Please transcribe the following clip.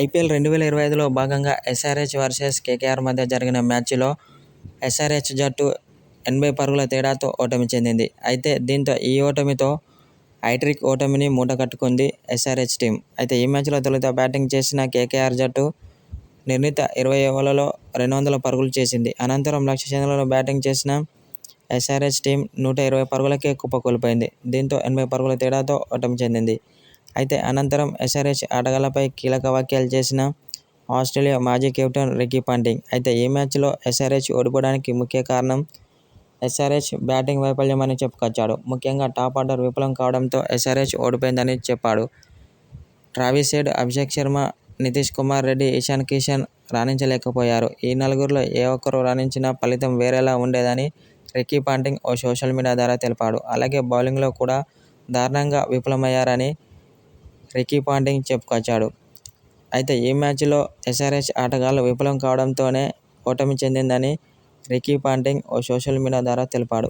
IPL రెండు వేల ఇరవై ఐదులో భాగంగా ఎస్ఆర్హెచ్ వర్సెస్ కేకేఆర్ మధ్య జరిగిన మ్యాచ్లో ఎస్ఆర్హెచ్ జట్టు ఎనభై పరుగుల తేడాతో ఓటమి చెందింది. అయితే దీంతో ఈ ఓటమితో హైట్రిక్ ఓటమిని మూటకట్టుకుంది ఎస్ఆర్హెచ్ టీం. అయితే ఈ మ్యాచ్లో తొలుత బ్యాటింగ్ చేసిన కేకేఆర్ జట్టు నిర్ణీత ఇరవై ఓవర్లలో రెండు వందల పరుగులు చేసింది. అనంతరం లక్ష్య చంద్రలో బ్యాటింగ్ చేసిన ఎస్ఆర్హెచ్ టీం నూట ఇరవై పరుగులకే కుప్పకూలిపోయింది. దీంతో ఎనభై పరుగుల తేడాతో ఓటమి చెందింది. అయితే అనంతరం ఎస్ఆర్హెచ్ ఆటగాళ్ళపై కీలక వ్యాఖ్యలు చేసిన ఆస్ట్రేలియా మాజీ కెప్టెన్ రికీ పాంటింగ్. అయితే ఈ మ్యాచ్లో ఎస్ఆర్హెచ్ ఓడిపోవడానికి ముఖ్య కారణం? ఎస్ఆర్హెచ్ బ్యాటింగ్ వైఫల్యం అని చెప్పుకొచ్చాడు. ముఖ్యంగా టాప్ ఆర్డర్ విఫలం కావడంతో ఎస్ఆర్హెచ్ ఓడిపోయిందని చెప్పాడు. ట్రావిస్ హెడ్ అభిషేక్ శర్మ నితీష్ కుమార్ రెడ్డి ఇషాన్ కిషన్ రాణించలేకపోయారు. ఈ నలుగురిలో ఏ ఒక్కరు రాణించినా ఫలితం వేరేలా ఉండేదని రికీ పాంటింగ్ ఓ సోషల్ మీడియా ద్వారా తెలిపాడు. అలాగే బౌలింగ్లో కూడా దారుణంగా విఫలమయ్యారని రికీ పాంటింగ్ చెప్పుకొచ్చాడు. అయితే ఈ మ్యాచ్లో ఎస్ఆర్హెచ్ ఆటగాళ్ళు విఫలం కావడంతోనే ఓటమి చెందిందని రికీ పాంటింగ్ ఓ సోషల్ మీడియా ద్వారా తెలిపాడు.